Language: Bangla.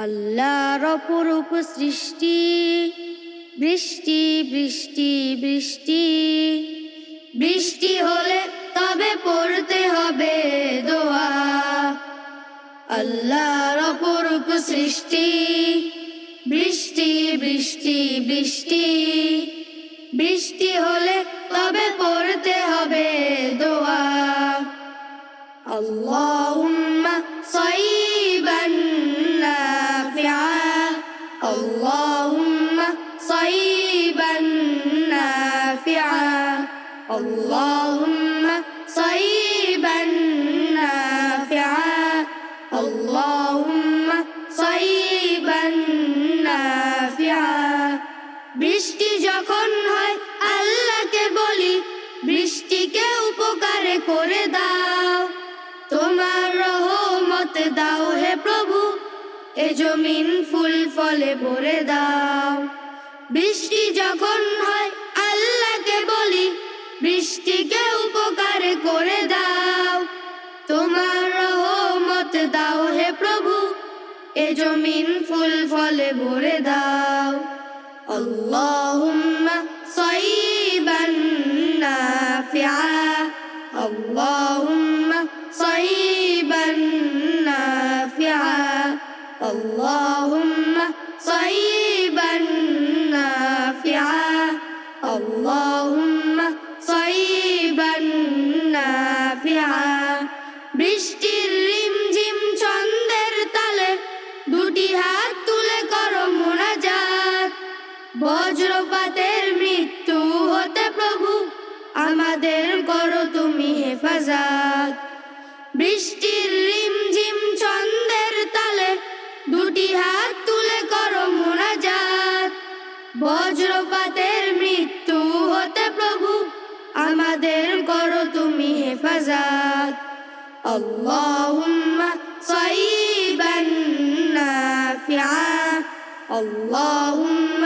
আল্লাহর অপরূপ সৃষ্টি। বৃষ্টি বৃষ্টি বৃষ্টি। বৃষ্টি হলে তবে পড়তে হবে দোয়া। আল্লাহর অপরূপ সৃষ্টি। বৃষ্টি বৃষ্টি বৃষ্টি। বৃষ্টি হলে তবে পড়তে হবে দোয়া। আল্লাহ اللهم صيبا نافعا اللهم صيبا نافعا বৃষ্টি যখন হয় আল্লাহকে বলি বৃষ্টিকে উপকারে করে দাও তোমার রহমত দাও হে প্রভু এ জমিন ফুল ফলে ভরে দাও বৃষ্টি যখন হয় আল্লাহকে বলি বৃষ্টিকে উপকারে করে দাও তোমার রহমত দাও হে প্রভু এ জমিন ফুল ফলে ভরে দাও اللهم صيبا نافعا اللهم صيبا نافعا اللهم صيبا نافعا বজ্রপাতের মৃত্যু হতে প্রভু আমাদের করো তুমি হেফাজত বৃষ্টির রিমঝিম ছন্দের তালে দুটি হাত তুলে করো মোনাজাত বজ্রপাতের মৃত্যু হতে প্রভু আমাদের করো তুমি হেফাজত اللهم صيبا نافعا اللهم